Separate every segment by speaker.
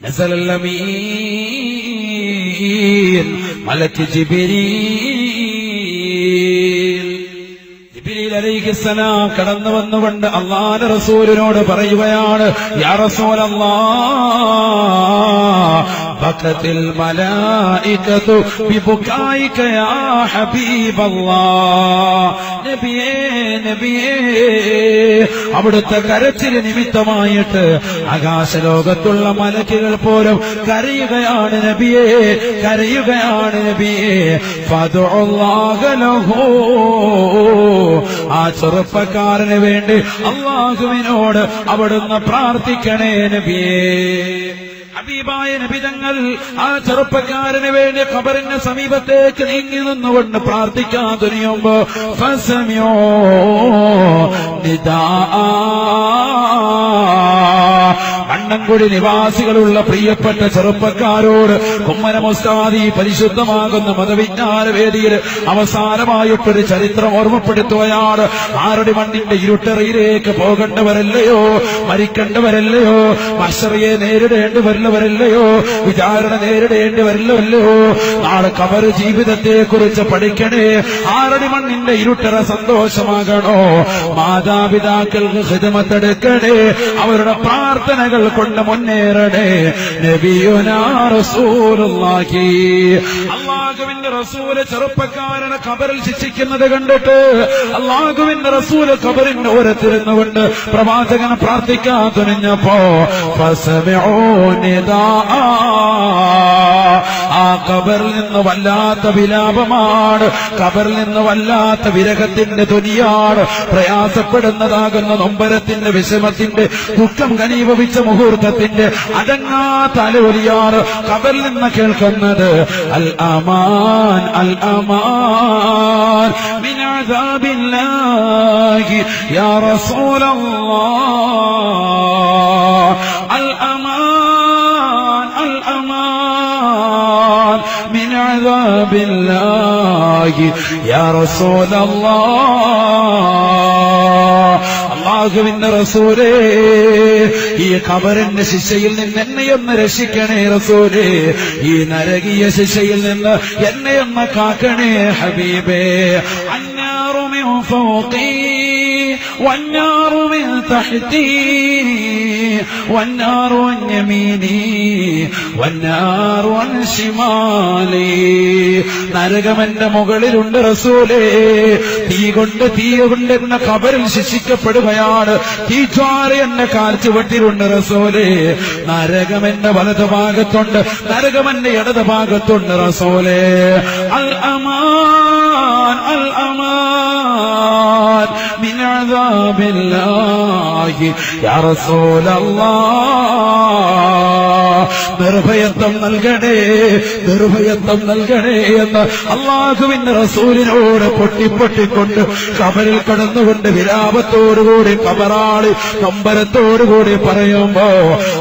Speaker 1: نزل الأمين ملك جبريل ജിബ്രീൽ അലൈഹിസ്സലാം കടന്നു വന്നുകൊണ്ട് അള്ളാന്റെ റസൂലിനോട് പറയുകയാണ് യാ റസൂലല്ലാ ബക്കത്തിൽ മലായികതു ബിബുകായിക യാ ഹബീബല്ലാ. നബിയേ നബിയേ. അവിടുത്തെ കരച്ചിൽ നിമിത്തമായിട്ട് ആകാശലോകത്തുള്ള മലക്കുകൾ പോലും കരയുകയാണ് നബിയേ കരയുകയാണ് നബിയേ. ഫദുല്ലാഹ ലഹു. ആ ചെറുപ്പക്കാരന് വേണ്ടി അള്ളാഹുവിനോട് അവിടുന്ന് പ്രാർത്ഥിക്കണേ നബിയേ. ഹബീബായ നബിതങ്ങൾ ആ ചെറുപ്പക്കാരന് വേണ്ടി ഖബറിന്റെ സമീപത്തേക്ക് നീങ്ങി നിന്നുകൊണ്ട് പ്രാർത്ഥിക്കാൻ തുനിയുമ്പോ ഫസമിയോ നിദാ കണ്ണൻകുടി നിവാസികളുള്ള പ്രിയപ്പെട്ട ചെറുപ്പക്കാരോട് കുമ്മന മുസ്താദി പരിശുദ്ധമാകുന്ന മതവിജ്ഞാന വേദിയിൽ അവസാനമായിട്ടൊരു ചരിത്രം ഓർമ്മപ്പെടുത്തുകയാണ്. ആരുടെ മണ്ണിന്റെ ഇരുട്ടറയിലേക്ക് പോകേണ്ടവരല്ലയോ? മരിക്കേണ്ടവരല്ലയോ? മഷറിയെ നേരിടേണ്ടി വരുന്നവരല്ലയോ വിചാരണ നേരിടേണ്ടി വരില്ലല്ലോ നാളെ കബർ ജീവിതത്തെ കുറിച്ച് പഠിക്കണേ. ആരുടെ മണ്ണിന്റെ ഇരുട്ടറ സന്തോഷമാകണോ? മാതാപിതാക്കൾക്ക് ഹിതമത്തെടുക്കണേ. അവരുടെ പ്രാർത്ഥനകൾ കൊണ്ട് മുന്നേറണേ നബിയുനാ റസൂലുള്ളാഹി അള്ളാഹുവിന്റെ റസൂൽ ചെറുപ്പക്കാരനെ കബറിൽ ശിക്ഷിക്കുന്നത് കണ്ടിട്ട് അള്ളാഹുവിന്റെ റസൂൽ ഖബറിന്റെ ഓരത്തിരുന്നുകൊണ്ട് പ്രവാചകനെ പ്രാർത്ഥിക്കാൻ തുനിഞ്ഞപ്പോ ഫസമോ നിദാഅ. ആ കബറിൽ നിന്ന് വല്ലാത്ത വിലാപമാണ്. കബറിൽ നിന്ന് വല്ലാത്ത വിരഹത്തിന്റെ ധ്വനിയാണ്. പ്രയാസപ്പെടുന്നതാകുന്ന നൊമ്പരത്തിന്റെ വിഷമത്തിന്റെ ദുഃഖം ഘനീഭവിച്ച മുഹൂർത്തത്തിന്റെ അടങ്ങാത്ത അലവലിയാണ് കബറിൽ നിന്ന് കേൾക്കുന്നത്. അൽ അമാൻ അൽ അമാൻ. മിൻ رسول യാ عذاب الله يا رسول الله അള്ളാഹുവിന്റെ റസൂലേ ഈ ഖബറിന്റെ ശിക്ഷയിൽ നിന്ന് എന്നെയൊന്ന് രക്ഷിക്കണേ റസൂലേ ഈ നരകീയ ശിക്ഷയിൽ നിന്ന് എന്നെയൊന്ന് കാക്കണേ ഹബീബേ അന്നാറു മിൻ ഫൗഖി والنار من تحتي والنار عن يميني والنار عن شمالي നരകമെന്റെ മുകളിലുണ്ട് റസൂലേ തീ കൊണ്ട് തീ കൊണ്ട് എന്ന കബറിൽ ശിക്ഷിക്കപ്പെടുകയാണ് തീജ്വാര എന്നെ കാൽച്ചുവട്ടിലുണ്ട് റസൂലേ നരകമെന്റെ വലത് ഭാഗത്തുണ്ട് നരകമെന്റെ ഇടത് ഭാഗത്തുണ്ട് റസൂലേ അൽ അമാൻ അൽ അമാൻ من عذاب الله يا رسول الله നിർഭയത്വം നൽകണേ നിർഭയത്വം നൽകണേ എന്ന് അള്ളാഹുവിന്റെ റസൂലിനോട് പൊട്ടിപ്പൊട്ടിക്കൊണ്ട് കബറിൽ കടന്നുകൊണ്ട് വിലാപത്തോടുകൂടി കബറാളി കമ്പരത്തോടുകൂടി പറയുമ്പോ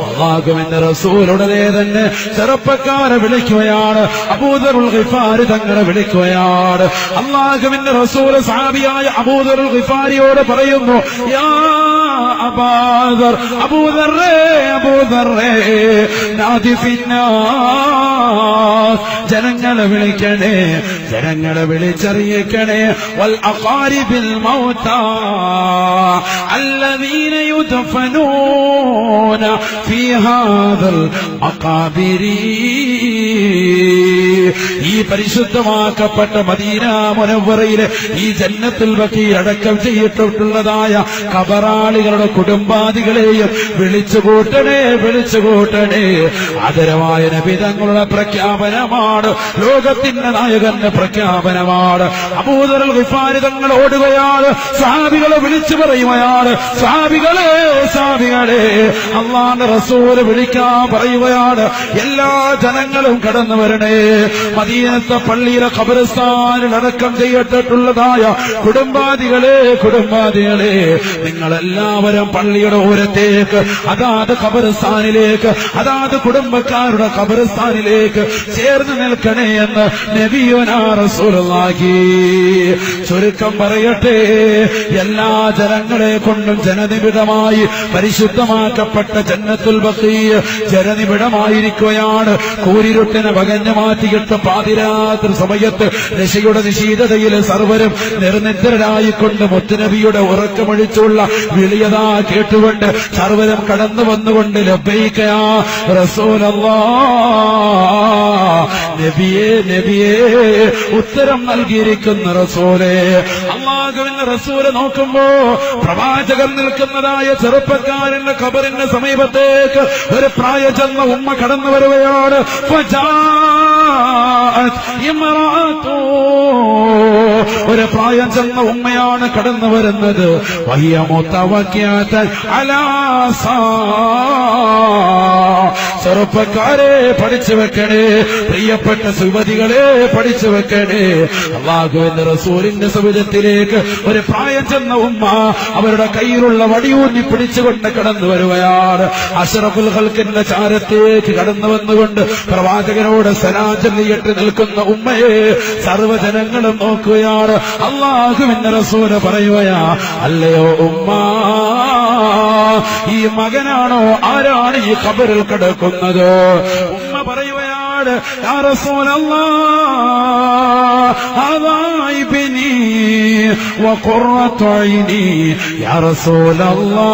Speaker 1: അള്ളാഹുവിന്റെ റസൂലുടനെ തന്നെ ചെറുപ്പക്കാരെ വിളിക്കുകയാണ് അബൂദറുൽ ഖിഫാരി തങ്ങളെ വിളിക്കുകയാണ് അള്ളാഹുവിന്റെ റസൂല് സാബിയായ അബൂദറുൽ ഖിഫാരിയോട് പറയുന്നു യാ അബാദർ അബൂദറേ അബൂദറേ ജനങ്ങളെ വിളിക്കണേ ജനങ്ങളെ വിളിച്ചറിയിക്കണേ. വൽ അഖാരിബിൽ മൗത അല്ലദീന യുദ്ഫനൂന ഫീ ഹാദൽ അഖാബിരി. ഈ പരിശുദ്ധമാക്കപ്പെട്ട മദീന മുനവ്വറയിലെ ഈ ജന്നത്തിൽ വക്കീൽ അടക്കം ചെയ്യപ്പെട്ടുള്ളതായ കബറാളികളുടെ കുടുംബാദികളെയും വിളിച്ചുകൂട്ടണേ വിളിച്ചുകൂട്ടണേ. ആദരവായ നബിതങ്ങളുടെ പ്രഖ്യാപനമാണ്. ലോകത്തിന്റെ നായകന്റെ പ്രഖ്യാപനമാണ്. അബൂദറൽ ഗിഫാരി തങ്ങൾ ഓടുകയാണ്. സാബികളെ വിളിച്ചു പറയുകയാണ്. സാബികളെ സാബികളെ അള്ളാന്റെ റസൂൽ വിളിക്കാൻ പറയുകയാണ്. എല്ലാ ജനങ്ങളും കടന്നു വരണേ. മദീനത്തെ പള്ളിയിലെ ഖബർസ്ഥാനിൽ അടക്കം ചെയ്യപ്പെട്ടിട്ടുള്ളതായ കുടുംബാദികളെ കുടുംബാദികളെ നിങ്ങളെല്ലാവരും പള്ളിയുടെ ഓരത്തേക്ക് അതാത് ഖബർസ്ഥാനിലേക്ക് അതാത് കുടുംബക്കാരുടെ ഖബർസ്ഥാനിലേക്ക് ചേർന്ന് നിൽക്കണേ എന്ന് നബിയോനാ റസൂലുള്ളാഹി. ചുരുക്കം പറയട്ടെ എല്ലാ ജനങ്ങളെ കൊണ്ടും ജനനിബിഡമായി പരിശുദ്ധമാക്കപ്പെട്ട ജന്നത്തുൽ ബഖീ ജനനിബിഡമായിരിക്കുകയാണ്. കൂരിരുട്ടിനെ പകഞ്ഞു മാറ്റിയിട്ട് പാതിരാത്രി സമയത്ത് രശയുടെ നിശീതതയിൽ സർവരും നിർനിദ്രരായിക്കൊണ്ട് മുത്തുനബിയുടെ ഉറക്കമൊഴിച്ചുള്ള വിളിയതാ കേട്ടുകൊണ്ട് സർവരും കടന്നു വന്നുകൊണ്ട് ലഭ്യിക്കയാ റസൂലല്ലാ. നബിയേ നബിയെ ഉത്തരം നൽകിയിരിക്കുന്ന റസൂലെ അള്ളാഹുവിന്റെ റസൂലെ നോക്കുമ്പോ പ്രവാചകൻ നിൽക്കുന്നതായ ചെറുപ്പക്കാരന്റെ കബറിന്റെ സമീപത്തേക്ക് ഒരു പ്രായചെന്ന ഉമ്മ കടന്നു വരുകയാണ്. ഒരു പ്രായം ചെന്ന ഉമ്മയാണ് കടന്നു വരുന്നത്. വഹിയ മുത്തവക്യാത്തൻ അലാസാ. ചെറുപ്പക്കാരെ പഠിച്ചു വെക്കണേ. പ്രിയപ്പെട്ട സുമതികളെ പഠിച്ചു വെക്കണേ. അള്ളാഹുവിന്റെ റസൂലിന്റെ സവിധത്തിലേക്ക് ഒരു പ്രായം ചെന്ന ഉമ്മ അവരുടെ കയ്യിലുള്ള വടിയൂന്നി പിടിച്ചുകൊണ്ട് കടന്നു വരുകയാണ്. അഷറഫുൽ ഹൽക്കിന്റെ ചാരത്തേക്ക് കടന്നു വന്നുകൊണ്ട് പ്രവാചകനോട് സലാചല്ലിയിട്ട് നിൽക്കുന്ന ഉമ്മയെ സർവജനങ്ങളും നോക്കുകയാണ്. അള്ളാഹുവിന്റെ റസൂൽ പറയുകയാ അല്ലയോ ഉമ്മ ഈ മകനാണോ? ആരാണ് ഈ കബറിൽ കിടക്കുന്നത്? ഉമ്മ പറയുകയാണ് യാ റസൂലല്ലാഹ് ഹദാ ഇബ്നി വഖുറത്തു ഐനി യാ റസൂലല്ലാഹ്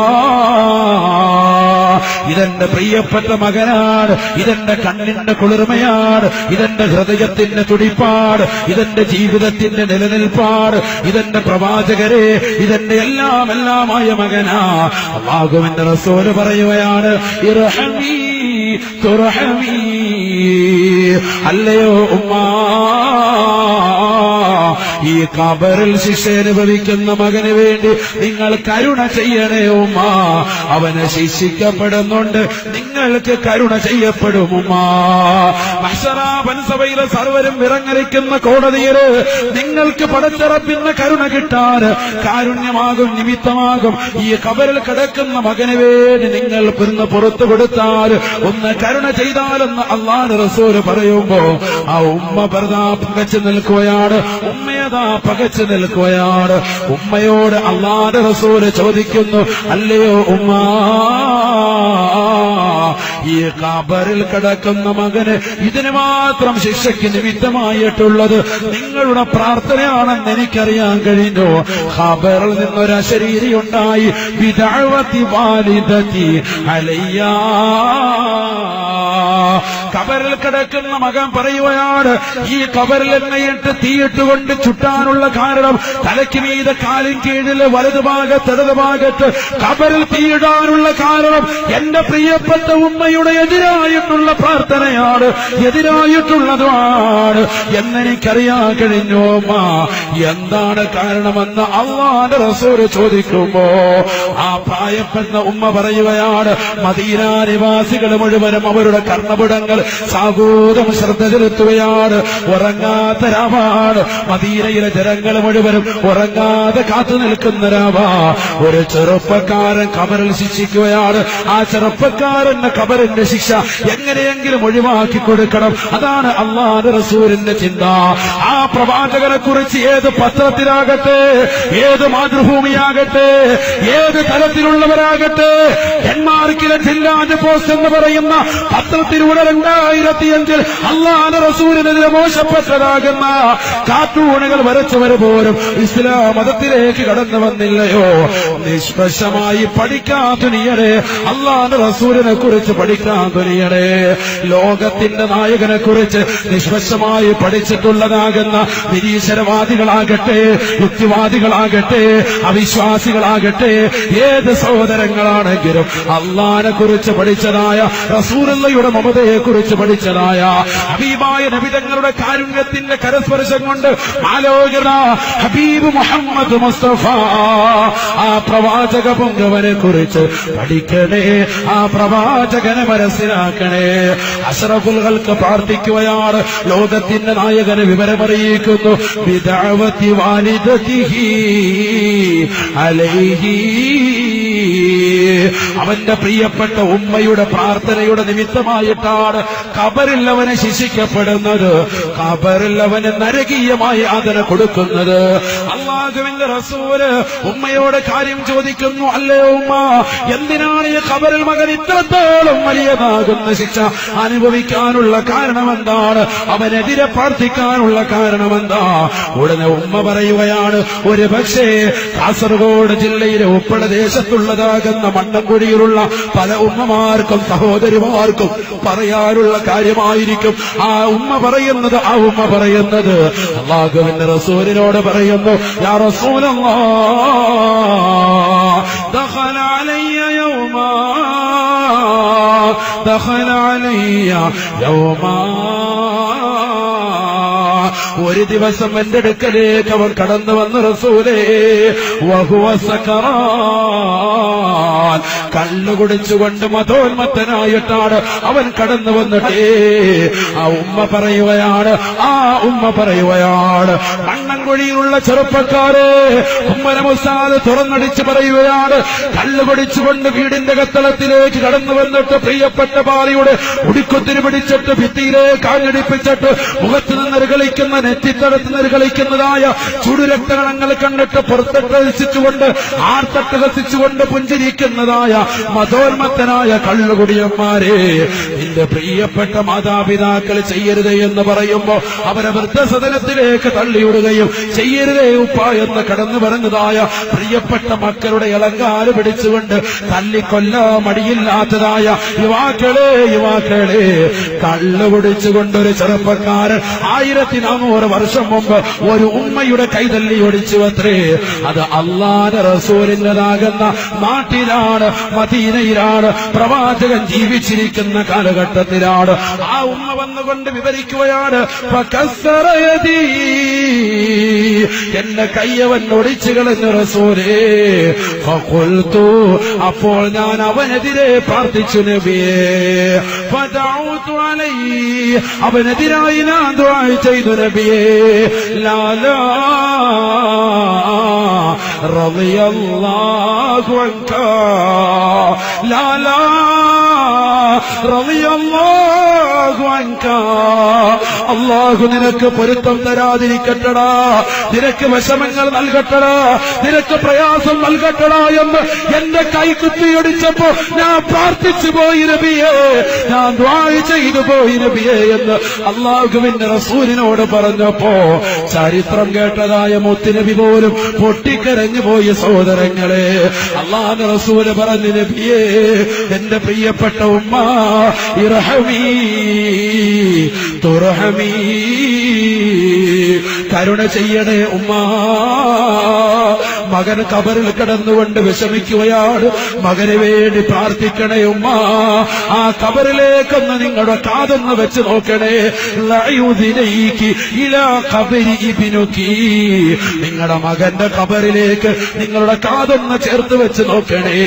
Speaker 1: ഇതെന്റെ പ്രിയപ്പെട്ട മകനാണ്. ഇതെന്റെ കണ്ണിന്റെ കുളിർമയാണ്. ഇതെന്റെ ഹൃദയത്തിന്റെ തുടിപ്പാട് ഇതെന്റെ ജീവിതത്തിന്റെ നിലനിൽപ്പാട് ഇതെന്റെ പ്രവാചകരെ ഇതെന്റെ എല്ലാം എല്ലാമായ മകനാ. അള്ളാഹുവിന്റെ റസോൽ പറയുകയാണ് ഇർഹമീ തുർഹമീ. അല്ലയോ ഉമ്മാ ഈ കബറിൽ ശിക്ഷ അനുഭവിക്കുന്ന മകന് വേണ്ടി നിങ്ങൾ കരുണ ചെയ്യണേ ഉമ്മ. അവന് ശിക്ഷിക്കപ്പെടുന്നുണ്ട്. നിങ്ങൾക്ക് കരുണ ചെയ്യപ്പെടും ഉമ്മ. സർവരും വിറങ്ങലിക്കുന്ന കോടതിയിൽ നിങ്ങൾക്ക് പടച്ചിറപ്പിന്ന കരുണ കിട്ടാൻ കാരുണ്യമാകും നിമിത്തമാകും. ഈ കബറിൽ കിടക്കുന്ന മകന് വേണ്ടി നിങ്ങൾ പിന്നെ പുറത്തു കൊടുത്താൽ ഒന്ന് കരുണ ചെയ്താലെന്ന് അള്ളാഹ് റസൂൽ പറയുമ്പോ ആ ഉമ്മ പ്രതാപം വെച്ച് നിൽക്കുകയാണ്. ഉമ്മയതാ പകച്ചു നിൽക്കുകയാണ്. ഉമ്മയോട് അള്ളാടെ റസൂൽ ചോദിക്കുന്നു അല്ലയോ ഉമ്മ ഈ കബറിൽ കിടക്കുന്ന മകന് ഇതിന് മാത്രം ശിക്ഷയ്ക്ക് നിമിത്തമായിട്ടുള്ളത് നിങ്ങളുടെ പ്രാർത്ഥനയാണെന്ന് എനിക്കറിയാൻ കഴിഞ്ഞു. ഖബറിൽ നിന്നൊരു അശരീരി ഉണ്ടായി. വിദാഴ്വത്തി വാലിദത്തി അലയ്യാ. കബറിൽ കിടക്കുന്ന മകൻ പറയുകയാണ് ഈ കബറിൽ എണ്ണയിട്ട് തീയിട്ടുകൊണ്ട് ചുട്ടാനുള്ള കാരണം തലയ്ക്ക് മീത കാലിൻ കീഴിലെ വലതുഭാഗത്ത് ഇടതുഭാഗത്ത് കബറിൽ തീയിടാനുള്ള കാരണം എന്റെ പ്രിയപ്പെട്ട ഉമ്മയുടെ എതിരായിട്ടുള്ള പ്രാർത്ഥനയാണ് എതിരായിട്ടുള്ളതുമാണ്. എന്നെനിക്കറിയാൻ കഴിഞ്ഞോ ഉമ്മ എന്താണ് കാരണമെന്ന് അള്ളാന്റെ റസൂര് ചോദിക്കുമ്പോ ആ പ്രായപ്പെട്ട ഉമ്മ പറയുകയാണ് മദീന നിവാസികൾ മുഴുവനും അവരുടെ കർണപുടങ്ങൾ സാഗൂതം ശ്രദ്ധ ചെലുത്തുകയാണ് ഉറങ്ങാത്ത രാമാണ്. മദീനയിലെ ജനങ്ങൾ മുഴുവനും ഉറങ്ങാതെ കാത്തു നിൽക്കുന്ന രാമ. ഒരു ചെറുപ്പക്കാരൻ കബറിൽ ശിക്ഷിക്കുകയാണ്. ആ ചെറുപ്പക്കാരന്റെ കബറിന്റെ ശിക്ഷ എങ്ങനെയെങ്കിലും ഒഴിവാക്കി കൊടുക്കണം. അതാണ് അള്ളാഹ് റസൂലിന്റെ ചിന്ത. ആ പ്രവാചകനെ കുറിച്ച് ഏത് പത്രത്തിലാകട്ടെ ഏത് മാതൃഭൂമിയാകട്ടെ ഏത് തരത്തിലുള്ളവരാകട്ടെ ഡെൻമാർക്കിലെ ജില്ലാജ് പോസ്റ്റ് എന്ന് പറയുന്ന പത്രത്തിലൂടെ രണ്ടായിരത്തിയഞ്ചിൽ അള്ളാഹ് റസൂലിനെതിരെ മോശപ്പെട്ടതാകുന്ന കാർട്ടൂണുകൾ വരച്ചവർ പോലും ഇസ്ലാം മതത്തിലേക്ക് കടന്നു വന്നില്ലയോ? നിഷ്പക്ഷമായി പഠിക്കാൻ തുനിയടെ അള്ളാഹ് റസൂലിനെ കുറിച്ച് പഠിക്കാൻ തുനിയടെ ലോകത്തിന്റെ നായകനെ കുറിച്ച് നിഷ്പക്ഷമായി പഠിച്ചിട്ടുള്ളതാകുന്ന നിരീശ്വരവാദികളാകട്ടെ യുക്തിവാദികളാകട്ടെ അവിശ്വാസികളാകട്ടെ ഏത് സഹോദരങ്ങളാണെങ്കിലും അള്ളാനെ കുറിച്ച് പഠിച്ചതായ റസൂലയുടെ മമതയെ കുറിച്ച് പഠിച്ചതായ ഹബീബായ നബിതങ്ങളുടെ കാരുണ്യത്തിന്റെ കരസ്പർശം കൊണ്ട് ആലോചന ഹബീബ് മുഹമ്മദ് മുസ്തഫ ആ പ്രവാചക പൊങ്കവനെ കുറിച്ച് പഠിക്കണേ ആ പ്രവാചകനെ മനസ്സിലാക്കണേ. അഷറഫുൽകൾക്ക് പ്രാർത്ഥിക്കുകയാണ് ലോകത്തിന്റെ നായകന് വിവരമറിയിക്കുന്നു. വിദാവത്തി വാലിദതിഹി അലൈഹി അവന്റെ പ്രിയപ്പെട്ട ഉമ്മയുടെ പ്രാർത്ഥനയുടെ നിമിത്തമായിട്ടാണ് കബറിൽ ശിക്ഷിക്കപ്പെടുന്നത്. കബറിൽ അവന് നരകീയമായ യാതന കൊടുക്കുന്നത്. അള്ളാഹുവിന്റെ റസൂൽ ഉമ്മയോട് കാര്യം ചോദിക്കുന്നു അല്ലയോ ഉമ്മ എന്തിനാണ് ഈ കബറിൽ മകൻ ഇത്രത്തോളം വലിയതാകുന്ന ശിക്ഷ അനുഭവിക്കാനുള്ള കാരണം എന്താണ് അവനെതിരെ പ്രാർത്ഥിക്കാനുള്ള കാരണം എന്താ ഉടനെ ഉമ്മ പറയുകയാണ് ഒരു പക്ഷേ കാസർഗോഡ് ജില്ലയിലെ ഉപ്പള ദേശത്തുള്ളതാകുന്ന മണ്ണൻകുഴിയിലുള്ള പല ഉമ്മമാർക്കും സഹോദരിമാർക്കും പറയാനുള്ള കാര്യമായിരിക്കും ആ ഉമ്മ പറയുന്നത് ആ ഉമ്മ പറയുന്നത് അള്ളാഹുവിന്റെ റസൂലിനോട് പറയുന്നു യാ റസൂലല്ലാ دخل علي يوما دخل علي يوما ഒരു ദിവസം എന്റെ അടുക്കലേക്ക് അവൻ കടന്നു വന്ന റസൂലേ വഹുവ സക്കറാൻ കള്ളു കുടിച്ചുകൊണ്ട് മതോന്മത്തനായിട്ടാണ് അവൻ കടന്നു വന്നിട്ടേ. ആ ഉമ്മ പറയുകയാണ് ആ ഉമ്മ പറയുകയാണ് മണ്ണൻകുഴിയിലുള്ള ചെറുപ്പക്കാരെ ഉമ്മനമുസാദ് തുറന്നടിച്ച് പറയുകയാണ് കള്ളു കുടിച്ചുകൊണ്ട് വീടിന്റെ കത്തളത്തിലേക്ക് കടന്നു വന്നിട്ട് പ്രിയപ്പെട്ട ബാലിയുടെ ഉടുക്കുത്തിന് പിടിച്ചിട്ട് ഭിത്തിയിലേക്ക് ആഞ്ഞടിപ്പിച്ചിട്ട് മുഖത്ത് നിന്ന് കളിക്കുന്ന നെറ്റിത്തടത്ത് നിന്ന് കളിക്കുന്നതായ ചുടുരക്തകണങ്ങൾ കണ്ടിട്ട് പുറത്തിട്ട് രസിച്ചുകൊണ്ട് ആർത്തട്ട് രസിച്ചുകൊണ്ട് പുഞ്ചിരിക്കുന്നതായ മതോന്മത്തനായ കള്ളുകുടിയന്മാരെ നിന്റെ പ്രിയപ്പെട്ട മാതാപിതാക്കൾ ചെയ്യരുത് എന്ന് പറയുമ്പോ അവരെ വൃദ്ധസദനത്തിലേക്ക് തള്ളിയിടുകയും ചെയ്യരുതേ ഉപ്പ എന്ന് കടന്നു പറഞ്ഞതായ പ്രിയപ്പെട്ട മക്കളുടെ ഇളങ്കാൽ പിടിച്ചുകൊണ്ട് തല്ലിക്കൊല്ലാ മടിയില്ലാത്തതായ യുവാക്കളെ യുവാക്കളെ കള്ളു കുടിച്ചുകൊണ്ടൊരു ചെറുപ്പക്കാരൻ ആയിരത്തി നാനൂറ് വർഷം മുമ്പ് ഒരു ഉമ്മയുടെ കൈതല്ലി ഒടിച്ചു അത്രേ അത് അള്ളാന്റെ റസൂലിന്റെതാകുന്ന നാട്ടിലാണ് മദീനയിലാണ് പ്രവാചകൻ ജീവിച്ചിരിക്കുന്ന കാലഘട്ടത്തിലാണ് ആ ഉമ്മ വന്നുകൊണ്ട് വിവരിക്കുകയാണ്. എന്റെ കയ്യവൻ ഒടിച്ചു കളഞ്ഞു റസൂലേ. അപ്പോൾ ഞാൻ അവനെതിരെ പ്രാർത്ഥിച്ചു നബിയേ. അവനെതിരായി ഞാൻ ദുആ نبی لالا رضی اللہ عنہ. لالا رضی اللہ അള്ളാഹു നിനക്ക് പൊരുത്തം തരാതിരിക്കട്ടടാ. നിനക്ക് വിഷമങ്ങൾ നൽകട്ടടാ. നിനക്ക് പ്രയാസം നൽകട്ടടാ എന്ന് എന്റെ കൈ കുത്തിയൊടിച്ചപ്പോ ഞാൻ പ്രാർത്ഥിച്ചു പോയി നബിയേ. ഞാൻ ദ്വാഴ ചെയ്തു പോയി നബിയേ എന്ന് അള്ളാഹുവിന്റെ റസൂലിനോട് പറഞ്ഞപ്പോ ചരിത്രം കേട്ടതായ മുത്തുനബി പോലും പൊട്ടിക്കരഞ്ഞു പോയ സഹോദരങ്ങളെ. അള്ളാഹ് റസൂൽ പറഞ്ഞു നബിയേ എന്റെ പ്രിയപ്പെട്ട ഉമ്മ ഇറഹമീ തുറഹമീ. കരുണ ചെയ്യണേ ഉമ്മ. മകൻ കബറിൽ കിടന്നുകൊണ്ട് വിഷമിക്കുകയാണ്. മകന് വേണ്ടി പ്രാർത്ഥിക്കണേ ഉമ്മ. ആ കബറിലേക്കൊന്ന് നിങ്ങളുടെ കാതൊന്ന് വെച്ച് നോക്കണേ. നിങ്ങളുടെ മകന്റെ കബറിലേക്ക് നിങ്ങളുടെ കാതൊന്ന് ചേർത്ത് വെച്ച് നോക്കണേ.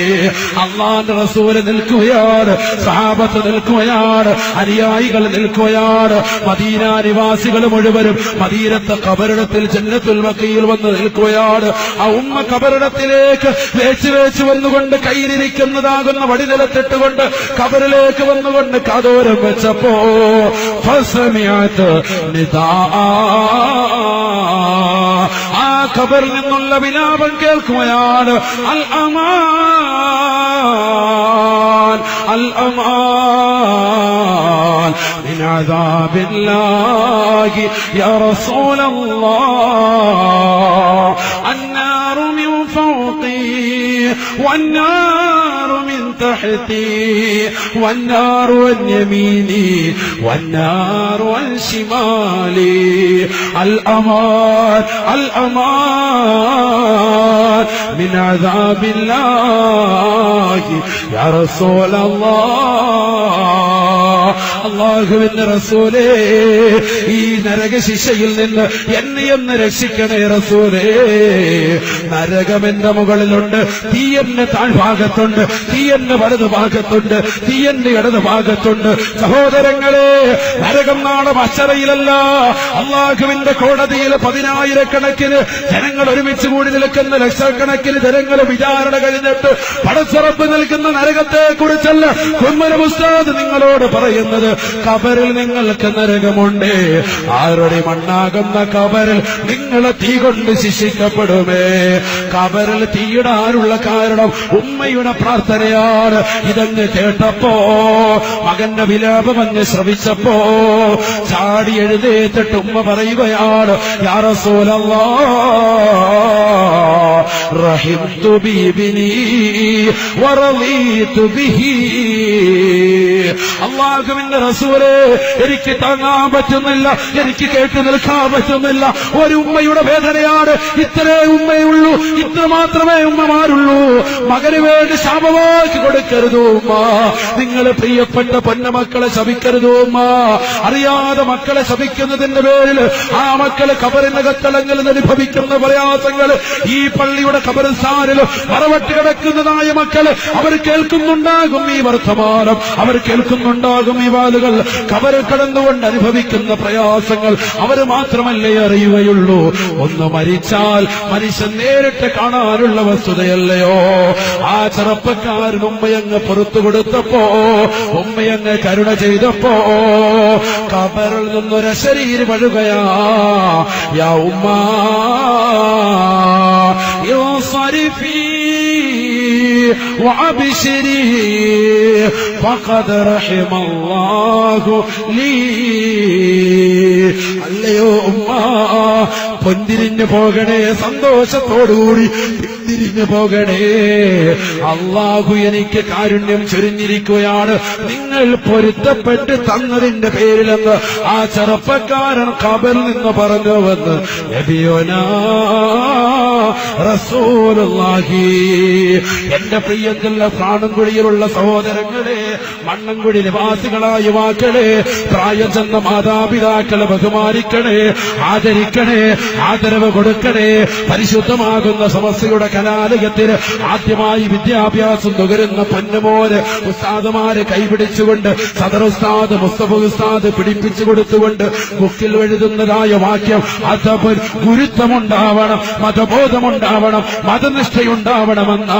Speaker 1: അള്ളാന്റെ റസൂൽ നിൽക്കുകയാണ് സഹാബത്ത് നിൽക്കുകയാണ് അനുയായികൾ നിൽക്കുകയാണ്. മദീന നിവാസികൾ മുഴുവനും മദീനത്തെ കബറിടത്തിൽ ജന്നത്തുൽ മക്കയിൽ വന്ന് നിൽക്കുകയാണ്. ആ ഉമ്മ കബറിടത്തിലേക്ക് വേച്ച് വേച്ച് വന്നുകൊണ്ട് കയ്യിലിരിക്കുന്നതാകുന്ന വടിനിലത്തിട്ടുകൊണ്ട് കബറിലേക്ക് വന്നുകൊണ്ട് കാതോരം വെച്ചപ്പോ ഫസമിഅത്ത് നിദാ. ആ ഖബറിൽ നിന്നുള്ള വിലാപം കേൾക്കുകയാണ് അൽ അമാൻ അൽ അമാൻ من عذاب الله يا رسول الله والنار من تحتي والنار عن يميني والنار عن شمالي الأمان الأمان من عذاب الله يا رسول الله അള്ളാഹുവിന്റെ റസൂലേ ഈ നരകശിക്ഷയിൽ നിന്ന് എന്നെ ഒന്ന് രക്ഷിക്കണേ റസൂലേ നരകമെന്റെ മുകളിലുണ്ട് തീയന്റെ താഴ്ഭാഗത്തുണ്ട് തീയന്റെ വലതു ഭാഗത്തുണ്ട് തീയന്റെ ഇടത് ഭാഗത്തുണ്ട്. സഹോദരങ്ങളെ നരകം നാളെ അച്ചറയിലല്ല. അള്ളാഹുവിന്റെ കോടതിയിൽ പതിനായിരക്കണക്കിന് ജനങ്ങൾ ഒരുമിച്ച് കൂടി നിൽക്കുന്ന ലക്ഷക്കണക്കിന് ജനങ്ങൾ വിചാരണ കഴിഞ്ഞിട്ട് പടച്ചുറപ്പ് നിൽക്കുന്ന നരകത്തെ കുറിച്ചല്ല കുമ്മല ഉസ്താദ് നിങ്ങളോട് പറയുന്നത്. കബറിൽ നിങ്ങൾക്ക് നരകമുണ്ട്. ആരുടെ മണ്ണാകുന്ന കബറിൽ നിങ്ങളെ തീ കൊണ്ട് ശിക്ഷിക്കപ്പെടുമേ. കബറിൽ തീയിടാനുള്ള കാരണം ഉമ്മയുടെ പ്രാർത്ഥനയാണ്. ഇതങ്ങ് കേട്ടപ്പോ മകന്റെ വിലാപമങ്ങ് ശ്രവിച്ചപ്പോ ചാടി എഴുതേറ്റിട്ട് ഉമ്മ പറയുകയാണ് യാറസോലല്ലാ അള്ളാഹുവിന്റെ റസൂലെ എനിക്ക് താങ്ങാൻ പറ്റുന്നില്ല എനിക്ക് കേട്ടു നിൽക്കാൻ പറ്റുന്നില്ല. ഒരു ഉമ്മയുടെ വേദനയാണ് ഇത്രേ ഉമ്മയുള്ളൂ ഇത്ര മാത്രമേ ഉമ്മമാരുള്ളൂ. മകന് വേണ്ടി ശാപമാക്കി കൊടുക്കരുതോ ഉമ്മ? നിങ്ങൾ പ്രിയപ്പെട്ട പൊന്നമക്കളെ ശപിക്കരുതോ ഉമ്മ? അറിയാതെ മക്കളെ ശപിക്കുന്നതിന്റെ പേരിൽ ആ മക്കൾ കബറിനകത്തളങ്ങളിൽ അനുഭവിക്കുന്ന പ്രയാസങ്ങൾ ഈ പള്ളിയുടെ കബറിസ്ഥാനിൽ മറവട്ട് കിടക്കുന്നതായ മക്കൾ അവർ കേൾക്കുന്നുണ്ടാകും ഈ വർത്തമാനം. അവർ കേൾക്കുന്നുണ്ടാകും ഈ വാലുകൾ. കബറിൽ കടന്നുകൊണ്ട് അനുഭവിക്കുന്ന പ്രയാസങ്ങൾ അവർ മാത്രമല്ലേ അറിയുകയുള്ളൂ. ഒന്ന് മരിച്ചാൽ മനുഷ്യൻ നേരിട്ട് കാണാനുള്ള വസ്തുതയല്ലയോ? ആ ചെറുപ്പക്കാരൻ ഉമ്മയങ്ങ് പുറത്തു കൊടുത്തപ്പോ ഉമ്മയങ്ങ് കരുണ ചെയ്തപ്പോ കബറിൽ നിന്നൊരു ശരീര വഴുകയാ. യാ ഉമ്മ وابشري فقد رحم الله لي അല്ലയോ ഉമ്മ പൊന്തിരിഞ്ഞു പോകണേ സന്തോഷത്തോടുകൂടി പിന്തിരിഞ്ഞു പോകണേ. അള്ളാഹു എനിക്ക് കാരുണ്യം ചൊരിഞ്ഞിരിക്കുകയാണ്. നിങ്ങൾ പൊരുത്തപ്പെട്ട് തന്നതിന്റെ പേരിലെന്ന് ആ ചെറുപ്പക്കാരൻ കബറിൽ നിന്ന് നബിയോനാ റസൂലുള്ളാഹി. എന്റെ പ്രിയത്തിലുള്ള പ്രാണൻകുഴിയിലുള്ള സഹോദരങ്ങളെ മണ്ണൻകുഴി നിവാസികളായ യുവാക്കളെ പ്രായം ചെന്ന മാതാപിതാക്കളെ ബഹുമാനിക്കണേ ആദരിക്കണേ ആദരവ് കൊടുക്കണേ. പരിശുദ്ധമാകുന്ന സമസ്യയുടെ കലാലയത്തിന് ആദ്യമായി വിദ്യാഭ്യാസം നുകരുന്ന പൊന്നുപോലെ ഉസ്താദുമാരെ കൈപിടിച്ചുകൊണ്ട് സദർ ഉസ്താദ് മുസ്തഫ ഉസ്താദ് പിടിപ്പിച്ചു കൊടുത്തുകൊണ്ട് ബുക്കിൽ എഴുതുന്നതായ വാക്യം അതപ് ഗുരുത്വമുണ്ടാവണം മതബോധമുണ്ടാവണം മതനിഷ്ഠയുണ്ടാവണമെന്ന.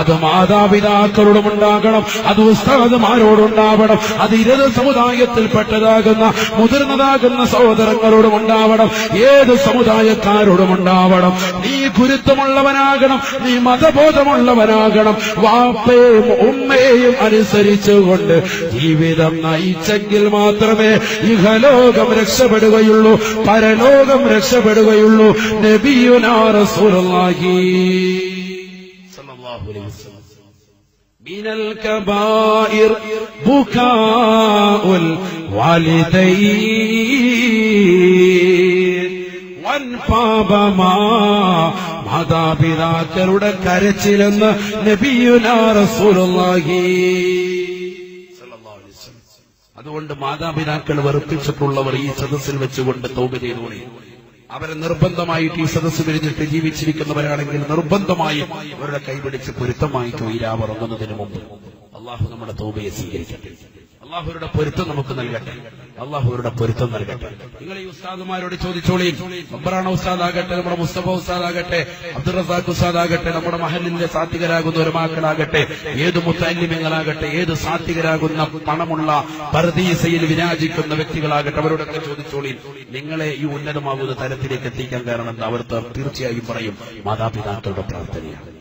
Speaker 1: അത് മാതാപിതാക്കളോടും ഉണ്ടാകണം അത് ഉസ്താദുമാരോടുണ്ടാവണം അത് ഇരത് സമുദായത്തിൽപ്പെട്ടതാകുന്ന മുതിർന്നതാകുന്ന സഹോദരങ്ങളോടും ഉണ്ടാവണം ഏത് സമുദായക്കാരോടും ഉണ്ടാവണം. നീ ഗുരുത്വമുള്ളവനാകണം നീ മതബോധമുള്ളവനാകണം വാപ്പയും ഉമ്മയെയും അനുസരിച്ചുകൊണ്ട് ജീവിതം നയിച്ചെങ്കിൽ മാത്രമേ ഇഹലോകം രക്ഷപ്പെടുകയുള്ളൂ പരലോകം രക്ഷപ്പെടുകയുള്ളൂ നബിയുനാ റസൂലുള്ളാഹി സല്ലല്ലാഹു അലൈഹി വസല്ലം من الكبائر بكاء الوالدين മാതാപിതാക്കളുടെ കരച്ചിലെന്ന് നബിയുനാ റസൂലുള്ളാഹി. അതുകൊണ്ട് മാതാപിതാക്കൾ വെറുപ്പിച്ചിട്ടുള്ളവർ ഈ സദസ്സിൽ വെച്ചുകൊണ്ട് തൗബ ചെയ്തോളി അവരെ നിർബന്ധമായിട്ട് ഈ സദസ്സ് പിരിഞ്ഞിട്ട് ജീവിച്ചിരിക്കുന്നവരാണെങ്കിൽ നിർബന്ധമായും അവരുടെ കൈപിടിച്ച് പൊരുത്തമായി തൊഴിലാവുറങ്ങുന്നതിന് മുമ്പ്. അള്ളാഹു നമ്മുടെ തോബയെ സ്വീകരിക്കട്ടെ. അള്ളാഹുരുടെ പൊരുത്തം നമുക്ക് നൽകട്ടെ. അള്ളാഹുരുടെ പൊരുത്തം നൽകട്ടെ. നിങ്ങൾ ഈ ഉസ്താദുമാരോട് ചോദിച്ചോളി. അബ്രാണ ഉസ്താദാകട്ടെ നമ്മുടെ മുസ്തഫ ഉസ്താദാകട്ടെ അബ്ദുൾ റസാഖ് ഉസ്താദാകട്ടെ നമ്മുടെ മഹലിന്റെ സാത്വികരാകുന്ന ഒരു മാക്കളാകട്ടെ ഏത് മുത്തല്ലിമ്യങ്ങളാകട്ടെ ഏത് സാത്വികരാകുന്ന പണമുള്ള പരദീസയിൽ വിരാജിക്കുന്ന വ്യക്തികളാകട്ടെ അവരോടൊക്കെ ചോദിച്ചോളി. നിങ്ങളെ ഈ ഉന്നതമാകുന്ന തരത്തിലേക്ക് എത്തിക്കാൻ കാരണം അവർ തീർച്ചയായും പറയും മാതാപിതാക്കളുടെ പ്രാർത്ഥനയാണ്.